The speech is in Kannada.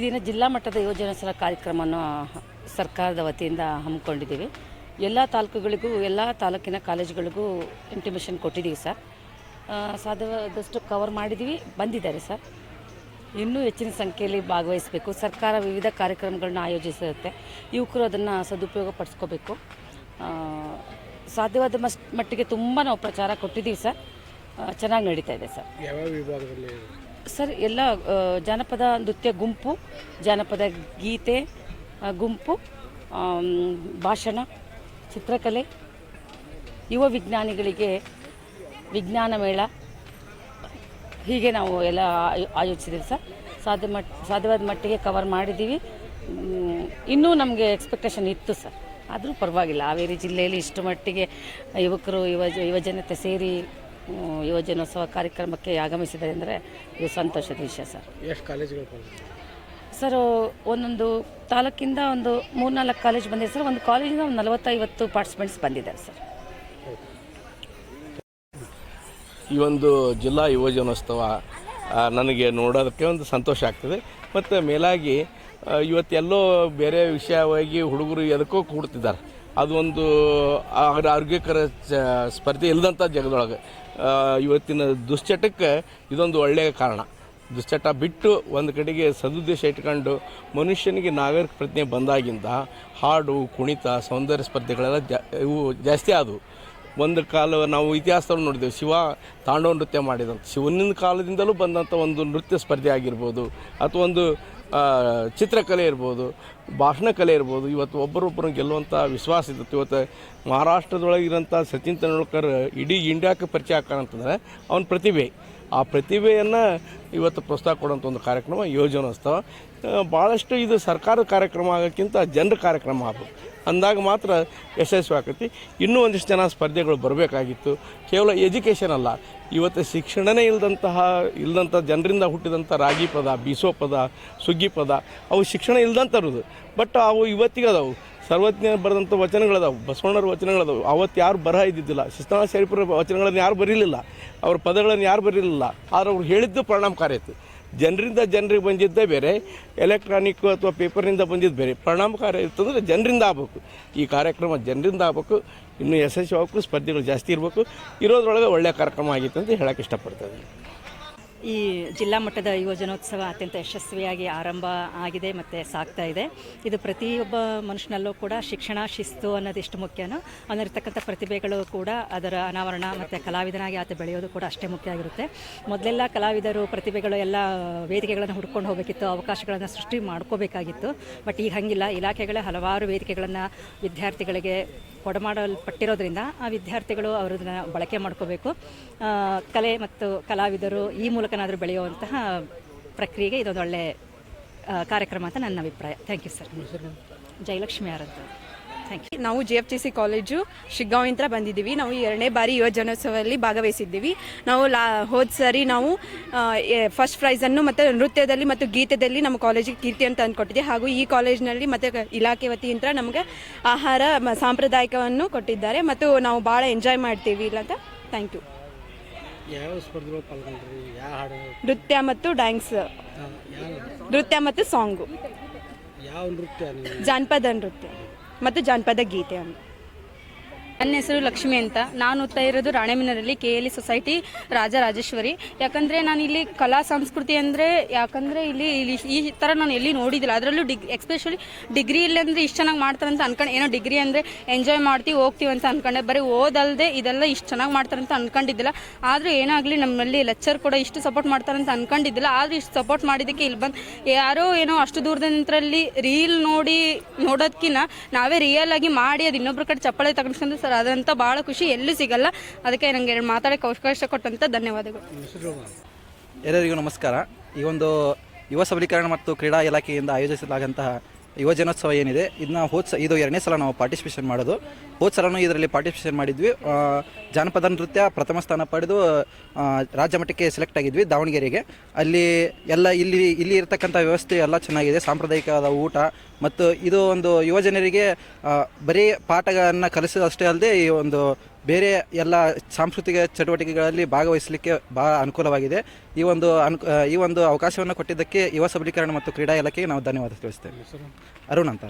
ಈ ದಿನ ಜಿಲ್ಲಾ ಮಟ್ಟದ ಯೋಜನಾ ಸಲ ಕಾರ್ಯಕ್ರಮವನ್ನು ಸರ್ಕಾರದ ವತಿಯಿಂದ ಹಮ್ಮಿಕೊಂಡಿದ್ದೀವಿ. ಎಲ್ಲ ತಾಲೂಕುಗಳಿಗೂ, ಎಲ್ಲ ತಾಲೂಕಿನ ಕಾಲೇಜುಗಳಿಗೂ ಇಂಟಿಮೇಷನ್ ಕೊಟ್ಟಿದ್ದೀವಿ ಸರ್. ಸಾಧ್ಯವಾದಷ್ಟು ಕವರ್ ಮಾಡಿದ್ದೀವಿ, ಬಂದಿದ್ದಾರೆ ಸರ್. ಇನ್ನೂ ಹೆಚ್ಚಿನ ಸಂಖ್ಯೆಯಲ್ಲಿ ಭಾಗವಹಿಸಬೇಕು. ಸರ್ಕಾರ ವಿವಿಧ ಕಾರ್ಯಕ್ರಮಗಳನ್ನ ಆಯೋಜಿಸಿರುತ್ತೆ ಯುವಕರು ಅದನ್ನು ಸದುಪಯೋಗ ಪಡಿಸ್ಕೋಬೇಕು. ಸಾಧ್ಯವಾದ ಮಟ್ಟಿಗೆ ತುಂಬ ನಾವು ಪ್ರಚಾರ ಕೊಟ್ಟಿದ್ದೀವಿ ಸರ್. ಚೆನ್ನಾಗಿ ನಡೀತಾ ಇದೆ ಸರ್. ಯಾವ ವಿಭಾಗದಲ್ಲಿ? ಸರ್, ಎಲ್ಲ ಜಾನಪದ ನೃತ್ಯ ಗುಂಪು, ಜಾನಪದ ಗೀತೆ ಗುಂಪು ಭಾಷಣ, ಚಿತ್ರಕಲೆ, ಯುವ ವಿಜ್ಞಾನಿಗಳಿಗೆ ವಿಜ್ಞಾನ ಮೇಳ, ಹೀಗೆ ನಾವು ಎಲ್ಲ ಆಯೋ- ಆಯೋಜಿಸಿದ್ದೀವಿ ಸರ್. ಸಾಧ್ಯ ಮಟ್, ಸಾಧ್ಯವಾದ ಮಟ್ಟಿಗೆ ಕವರ್ ಮಾಡಿದ್ದೀವಿ. ಇನ್ನೂ ನಮಗೆ ಎಕ್ಸ್ಪೆಕ್ಟೇಷನ್ ಇತ್ತು ಸರ್. ಆದರೂ ಪರವಾಗಿಲ್ಲ. ಹಾವೇರಿ ಜಿಲ್ಲೆಯಲ್ಲಿ ಇಷ್ಟು ಮಟ್ಟಿಗೆ ಯುವಕರು, ಯುವ, ಯುವಜನತೆ ಸೇರಿ ಯುವಜನೋತ್ಸವ ಕಾರ್ಯಕ್ರಮಕ್ಕೆ ಆಗಮಿಸಿದ್ದಾರೆ ಅಂದರೆ ಇದು ಸಂತೋಷದ ವಿಷಯ ಸರ್. ಎಷ್ಟು ಕಾಲೇಜ್ಗಳು ಸರ್ ಒಂದೊಂದು ತಾಲೂಕಿಂದ ಒಂದು ಮೂರ್ನಾಲ್ಕು ಕಾಲೇಜ್ ಬಂದಿದೆ ಸರ್. ಒಂದು ಕಾಲೇಜಿಂದ ಒಂದು ನಲವತ್ತೈವತ್ತು ಪಾರ್ಟಿಸಿಪೆಂಟ್ಸ್ ಬಂದಿದ್ದಾರೆ ಸರ್. ಈ ಒಂದು ಜಿಲ್ಲಾ ಯುವಜನೋತ್ಸವ ನನಗೆ ನೋಡೋದಕ್ಕೆ ಒಂದು ಸಂತೋಷ ಆಗ್ತದೆ. ಮತ್ತು ಮೇಲಾಗಿ ಇವತ್ತೆಲ್ಲೋ ಬೇರೆ ವಿಷಯವಾಗಿ ಹುಡುಗರು ಎದಕ್ಕೋ ಕೂಡ್ತಿದ್ದಾರೆ. ಅದು ಒಂದು ಆರೋಗ್ಯಕರ ಚ- ಸ್ಪರ್ಧೆ ಇಲ್ಲದಂಥ ಜಗದೊಳಗೆ. ಇವತ್ತಿನ ದುಶ್ಚಟಕ್ಕೆ ಇದೊಂದು ಒಳ್ಳೆಯ ಕಾರಣ. ದುಶ್ಚಟ ಬಿಟ್ಟು ಒಂದು ಕಡೆಗೆ ಸದುದ್ದೇಶ ಇಟ್ಕೊಂಡು ಮನುಷ್ಯನಿಗೆ ನಾಗರಿಕ ಪ್ರಜ್ಞೆ ಬಂದಾಗಿಂದ ಹಾಡು, ಕುಣಿತ, ಸೌಂದರ್ಯ ಸ್ಪರ್ಧೆಗಳೆಲ್ಲ ಜಾ, ಇವು ಜಾಸ್ತಿ ಆದವು. ಒಂದು ಕಾಲ ನಾವು ಇತಿಹಾಸದಲ್ಲಿ ನೋಡಿದ್ದೇವೆ. ಶಿವ ತಾಂಡವ ನೃತ್ಯ ಮಾಡಿದಂಥ ಶಿವನಿನ ಕಾಲದಿಂದಲೂ ಬಂದಂಥ ಒಂದು ನೃತ್ಯ ಸ್ಪರ್ಧೆ ಆಗಿರ್ಬೋದು ಅಥವಾ ಒಂದು ಚಿತ್ರಕಲೆ ಇರ್ಬೋದು ಭಾಷಣ ಕಲೆ ಇರ್ಬೋದು. ಇವತ್ತು ಒಬ್ಬರೊಬ್ಬರು ಗೆಲ್ಲುವಂಥ ವಿಶ್ವಾಸ ಇರುತ್ತೆ. ಇವತ್ತು ಮಹಾರಾಷ್ಟ್ರದೊಳಗಿರೋಂಥ ಸಚಿನ್ ತೆಂಡೂಲ್ಕರ್ ಇಡೀ ಇಂಡಿಯಾಕ್ಕೆ ಪರಿಚಯ ಆಗ್ತಾನಂತಂದರೆ ಅವನ ಪ್ರತಿಭೆ. ಆ ಪ್ರತಿಭೆಯನ್ನು ಇವತ್ತು ಪ್ರೋತ್ಸಾಹ ಕೊಡುವಂಥ ಒಂದು ಕಾರ್ಯಕ್ರಮ ಯೋಜನೋತ್ಸವ. ಆ, ಭಾಳಷ್ಟು ಇದು ಸರ್ಕಾರದ ಕಾರ್ಯಕ್ರಮ ಆಗೋಕ್ಕಿಂತ ಜನರ ಕಾರ್ಯಕ್ರಮ ಆಗಬೇಕು. ಅಂದಾಗ ಮಾತ್ರ ಯಶಸ್ವಿ ಆಕತಿ. ಇನ್ನೂ ಒಂದಿಷ್ಟು ಜನ ಸ್ಪರ್ಧೆಗಳು ಬರಬೇಕಾಗಿತ್ತು. ಕೇವಲ ಎಜುಕೇಷನ್ ಅಲ್ಲ, ಇವತ್ತು ಶಿಕ್ಷಣನೇ ಇಲ್ಲದಂತಹ ಇಲ್ಲದಂಥ ಜನರಿಂದ ಹುಟ್ಟಿದಂಥ ರಾಗಿ ಪದ, ಬೀಸೋ ಪದ, ಸುಗ್ಗಿ ಪದ, ಅವು ಶಿಕ್ಷಣ ಇಲ್ಲದಂಥರದು ಬಟ್ ಅವು ಇವತ್ತಿಗದವು. ಸರ್ವಜ್ಞ ಬರೆದಂಥ ವಚನಗಳದಾವು ಬಸವಣ್ಣರ ವಚನಗಳದಾವು. ಅವತ್ತು ಯಾರು ಬರಹ ಇದ್ದಿದ್ದಿಲ್ಲ. ಶಿಸ್ತನಾಥ ಶರೀಫರ ವಚನಗಳನ್ನು ಯಾರು ಬರೀಲಿಲ್ಲ. ಅವ್ರ ಪದಗಳನ್ನು ಯಾರು ಬರೀಲಿಲ್ಲ. ಆದರೆ ಅವ್ರು ಹೇಳಿದ್ದು ಪರಿಣಾಮಕಾರಿ ಆಯಿತು. ಜನರಿಂದ ಜನರಿಗೆ ಬಂದಿದ್ದೇ ಬೇರೆ ಎಲೆಕ್ಟ್ರಾನಿಕ್ ಅಥವಾ ಪೇಪರ್ನಿಂದ ಬಂದಿದ್ದು ಬೇರೆ. ಪರಿಣಾಮಕಾರಿ ಇರ್ತಂದ್ರೆ ಜನರಿಂದ ಆಗ್ಬೇಕು. ಈ ಕಾರ್ಯಕ್ರಮ ಜನರಿಂದ ಆಗ್ಬೇಕು. ಇನ್ನೂ ಯಶಸ್ವಿ ಆಗಬೇಕು ಸ್ಪರ್ಧೆಗಳು ಜಾಸ್ತಿ ಇರಬೇಕು. ಇರೋದ್ರೊಳಗೆ ಒಳ್ಳೆಯ ಕಾರ್ಯಕ್ರಮ ಆಗಿತ್ತು ಅಂತ ಹೇಳಕ್ಕೆ ಇಷ್ಟಪಡ್ತೇನೆ. ಈ ಜಿಲ್ಲಾ ಮಟ್ಟದ ಯುವಜನೋತ್ಸವ ಅತ್ಯಂತ ಯಶಸ್ವಿಯಾಗಿ ಆರಂಭ ಆಗಿದೆ ಮತ್ತು ಸಾಗ್ತಾ ಇದೆ. ಇದು ಪ್ರತಿಯೊಬ್ಬ ಮನುಷ್ಯನಲ್ಲೂ ಕೂಡ ಶಿಕ್ಷಣ, ಶಿಸ್ತು ಅನ್ನೋದು ಎಷ್ಟು ಮುಖ್ಯನೋ ಅದರಿರ್ತಕ್ಕಂಥ ಪ್ರತಿಭೆಗಳು ಕೂಡ ಅದರ ಅನಾವರಣ ಮತ್ತು ಕಲಾವಿದನಾಗಿ ಆತ ಬೆಳೆಯೋದು ಕೂಡ ಅಷ್ಟೇ ಮುಖ್ಯ ಆಗಿರುತ್ತೆ. ಮೊದಲೆಲ್ಲ ಕಲಾವಿದರು ಪ್ರತಿಭೆಗಳು ಎಲ್ಲ ವೇದಿಕೆಗಳನ್ನು ಹುಡ್ಕೊಂಡು ಹೋಗಬೇಕಿತ್ತು, ಅವಕಾಶಗಳನ್ನು ಸೃಷ್ಟಿ ಮಾಡ್ಕೋಬೇಕಾಗಿತ್ತು. ಬಟ್ ಈಗ ಹಂಗಿಲ್ಲ. ಇಲಾಖೆಗಳೇ ಹಲವಾರು ವೇದಿಕೆಗಳನ್ನು ವಿದ್ಯಾರ್ಥಿಗಳಿಗೆ ಕೊಡಮಾಡಲ್ಪಟ್ಟಿರೋದ್ರಿಂದ ಆ ವಿದ್ಯಾರ್ಥಿಗಳು ಅವರನ್ನ ಬಳಕೆ ಮಾಡ್ಕೋಬೇಕು. ಕಲೆ ಮತ್ತು ಕಲಾವಿದರು ಈ ಮೂಲಕನಾದರೂ ಬೆಳೆಯುವಂತಹ ಪ್ರಕ್ರಿಯೆಗೆ ಇದೊಂದು ಒಳ್ಳೆ ಕಾರ್ಯಕ್ರಮ ಅಂತ ನನ್ನ ಅಭಿಪ್ರಾಯ. ಥ್ಯಾಂಕ್ ಯು ಸರ್ ಜಯಲಕ್ಷ್ಮಿ ಅಂತ ಥ್ಯಾಂಕ್ ಯು ನಾವು G F T C college ಶಿಗ್ಗಾವಿಂತ್ರ ಬಂದಿದ್ದೀವಿ. ನಾವು ಎರಡನೇ ಬಾರಿ ಯುವಜನೋತ್ಸವದಲ್ಲಿ ಭಾಗವಹಿಸಿದ್ದೀವಿ. ನಾವು ಲಾ, ಹೋದ ಸರಿ ನಾವು ಫಸ್ಟ್ ಪ್ರೈಸನ್ನು ಮತ್ತು ನೃತ್ಯದಲ್ಲಿ ಮತ್ತು ಗೀತದಲ್ಲಿ ನಮ್ಮ ಕಾಲೇಜಿಗೆ ಕೀರ್ತಿ ಅಂತ ಅಂದ್ಕೊಟ್ಟಿದ್ದೆ. ಹಾಗೂ ಈ ಕಾಲೇಜಿನಲ್ಲಿ ಮತ್ತು ಇಲಾಖೆ ವತಿಯಿಂದ ನಮಗೆ ಆಹಾರ ಸಾಂಪ್ರದಾಯಿಕವನ್ನು ಕೊಟ್ಟಿದ್ದಾರೆ. ಮತ್ತು ನಾವು ಭಾಳ ಎಂಜಾಯ್ ಮಾಡ್ತೀವಿ ಇಲ್ಲ ಅಂತ? ಥ್ಯಾಂಕ್ ಯು ಯಾವ ಸ್ಪರ್ಧೆಗಳು ಪಾಲ್ಗೊಂಡ್ರಿ? ಯಾವ ಹಾಡು ನೃತ್ಯ ಮತ್ತು ಡ್ಯಾನ್ಸ್. ನೃತ್ಯ ಮತ್ತು ಸಾಂಗು. ಯಾವ ನೃತ್ಯ ನೀವು? ಜಾನಪದ ನೃತ್ಯ ಮತ್ತು ಜಾನಪದ ಗೀತೆ. ಅಂತ ನನ್ನ ಹೆಸರು ಲಕ್ಷ್ಮಿ ಅಂತ. ನಾನು ಓದ್ತಾ ಇರೋದು ರಾಣೆಮಿನರಲ್ಲಿ K L E society, Rajarajeshwari. ಯಾಕಂದರೆ ನಾನು ಇಲ್ಲಿ ಕಲಾ, ಸಂಸ್ಕೃತಿ ಅಂದರೆ, ಯಾಕಂದರೆ ಇಲ್ಲಿ ಇಲ್ಲಿ ಈ ಥರ ನಾನು ಎಲ್ಲಿ ನೋಡಿದ್ದಿಲ್ಲ ಅದರಲ್ಲೂ ಡಿಗ್ ಎಸ್ಪೆಷಲಿ ಡಿಗ್ರಿ ಅಂದರೆ ಇಷ್ಟು ಚೆನ್ನಾಗಿ ಮಾಡ್ತಾರೆ ಅಂತ ಅನ್ಕೊಂಡು. ಏನೋ ಡಿಗ್ರಿ ಅಂದರೆ ಎಂಜಾಯ್ ಮಾಡ್ತೀವಿ, ಹೋಗ್ತೀವಿ ಅಂತ ಅನ್ಕೊಂಡೆ. ಬರೀ ಓದಲ್ದೆ ಇದೆಲ್ಲ ಇಷ್ಟು ಚೆನ್ನಾಗಿ ಮಾಡ್ತಾರೆ ಅಂತ ಅನ್ಕೊಂಡಿದ್ದಿಲ್ಲ. ಆದರೂ ಏನಾಗಲಿ ನಮ್ಮಲ್ಲಿ ಲೆಕ್ಚರ್ ಕೂಡ ಇಷ್ಟು ಸಪೋರ್ಟ್ ಮಾಡ್ತಾರೆ ಅಂತ ಅನ್ಕೊಂಡಿದ್ದಿಲ್ಲ. ಆದರೆ ಇಷ್ಟು ಸಪೋರ್ಟ್ ಮಾಡಿದ್ದಕ್ಕೆ ಇಲ್ಲಿ ಬಂದು ಯಾರೋ ಏನೋ ಅಷ್ಟು ದೂರದ ನಿಂತರಲ್ಲಿ ರೀಲ್ ನೋಡಿ ನೋಡೋದಕ್ಕಿಂತ ನಾವೇ ರಿಯಲ್ ಆಗಿ ಮಾಡಿ ಅದು ಇನ್ನೊಬ್ಬರ ಕಡೆ ಚಪ್ಪಳೆ ತಗೊಂಡ್ಕೊಂಡು ಸರ್ ಅದಂತ ಭಾಳ ಖುಷಿ, ಎಲ್ಲೂ ಸಿಗಲ್ಲ. ಅದಕ್ಕೆ ನನಗೆ ಮಾತಾಡೋಕ್ಕೆ ಅವಕಾಶ ಕೊಟ್ಟಂತ ಧನ್ಯವಾದಗಳು. ಎಲ್ಲರಿಗೂ ನಮಸ್ಕಾರ. ಈ ಒಂದು ಯುವ ಸಬಲೀಕರಣ ಮತ್ತು ಕ್ರೀಡಾ ಇಲಾಖೆಯಿಂದ ಆಯೋಜಿಸಲಾದಂತಹ ಯುವಜನೋತ್ಸವ ಏನಿದೆ ಇದನ್ನ ಹೋದ ಇದು ಎರಡನೇ ಸಲ ನಾವು ಪಾರ್ಟಿಸಿಪೇಷನ್ ಮಾಡೋದು. ಹೋದ ಸಲನೂ ಇದರಲ್ಲಿ ಪಾರ್ಟಿಸಿಪೇಷನ್ ಮಾಡಿದ್ವಿ. ಜಾನಪದ ನೃತ್ಯ ಪ್ರಥಮ ಸ್ಥಾನ ಪಡೆದು ರಾಜ್ಯ ಮಟ್ಟಕ್ಕೆ ಸೆಲೆಕ್ಟ್ ಆಗಿದ್ವಿ ದಾವಣಗೆರೆಗೆ. ಅಲ್ಲಿ ಎಲ್ಲ ಇಲ್ಲಿ ಇಲ್ಲಿ ಇರತಕ್ಕಂಥ ವ್ಯವಸ್ಥೆ ಎಲ್ಲ ಚೆನ್ನಾಗಿದೆ. ಸಾಂಪ್ರದಾಯಿಕವಾದ ಊಟ ಮತ್ತು ಇದು ಒಂದು ಯುವಜನರಿಗೆ ಬರೀ ಪಾಠಗಳನ್ನು ಕಲಿಸೋದಷ್ಟೇ ಅಲ್ಲದೆ ಈ ಒಂದು ಬೇರೆ ಎಲ್ಲ ಸಾಂಸ್ಕೃತಿಕ ಚಟುವಟಿಕೆಗಳಲ್ಲಿ ಭಾಗವಹಿಸಲಿಕ್ಕೆ ಭಾಳ ಅನುಕೂಲವಾಗಿದೆ. ಈ ಒಂದು ಈ ಒಂದು ಅವಕಾಶವನ್ನು ಕೊಟ್ಟಿದ್ದಕ್ಕೆ ಯುವ ಸಬಲೀಕರಣ ಮತ್ತು ಕ್ರೀಡಾ ಇಲಾಖೆಗೆ ನಾವು ಧನ್ಯವಾದ ತಿಳಿಸ್ತೇವೆ. ಅರುಣ್ ಅಂತ